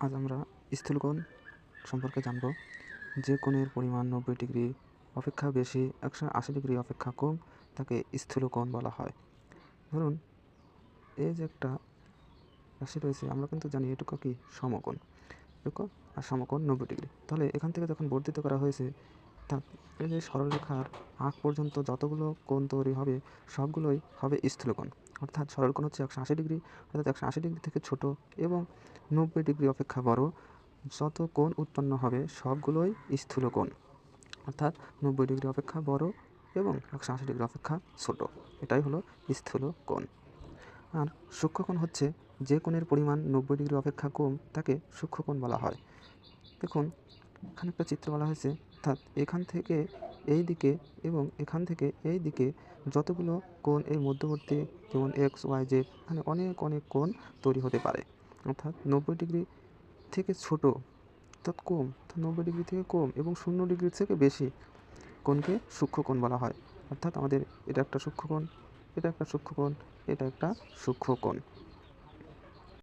আজ আমরা স্থূলকোণ সম্পর্কে জানব। যে কোণের পরিমাণ নব্বই ডিগ্রি অপেক্ষা বেশি, একশো আশি ডিগ্রি অপেক্ষা কম, তাকে স্থূলকোণ বলা হয়। ধরুন, এই যে একটা রাশি রয়েছে, আমরা কিন্তু জানি এটুকু কি সমকোণ। এটুকু আর সমকোণ নব্বই ডিগ্রি। তাহলে এখান থেকে যখন বর্ধিত করা হয়েছে তা এই সরলরেখার আগ পর্যন্ত যতগুলো কোণ তৈরি হবে, সবগুলোই হবে স্থূলকোণ। অর্থাৎ সরলকোণ হচ্ছে একশো আশি ডিগ্রি, অর্থাৎ একশো আশি ডিগ্রি থেকে ছোট এবং নব্বই ডিগ্রি অপেক্ষা বড়। যত কোণ উৎপন্ন হবে, সবগুলোই স্থূল কোণ অর্থাৎ নব্বই ডিগ্রি অপেক্ষা বড় এবং একশো আশি ডিগ্রি অপেক্ষা ছোট। এটাই হলো স্থূল কোণ আর সূক্ষ্মকোণ হচ্ছে যে কোণের পরিমাণ নব্বই ডিগ্রি অপেক্ষা কম তাকে সূক্ষ্মকোণ বলা হয়। দেখুন এখানে একটা চিত্র বলা হয়েছে। অর্থাৎ এখান থেকে এই দিকে এবং এখান থেকে এই দিকে যতগুলো কোণ এই মধ্যবর্তী যেমন এক্স ওয়াই জেড এখানে অনেক অনেক কোণ তৈরি হতে পারে। অর্থাৎ নব্বই ডিগ্রি থেকে ছোট, অর্থাৎ কম নব্বই ডিগ্রি থেকে কম এবং শূন্য ডিগ্রির থেকে বেশি কোণকে সূক্ষ্মকোণ বলা হয়। অর্থাৎ আমাদের এটা একটা সূক্ষ্মকোণ এটা একটা সূক্ষ্মকোণ এটা একটা সূক্ষ্মকোণ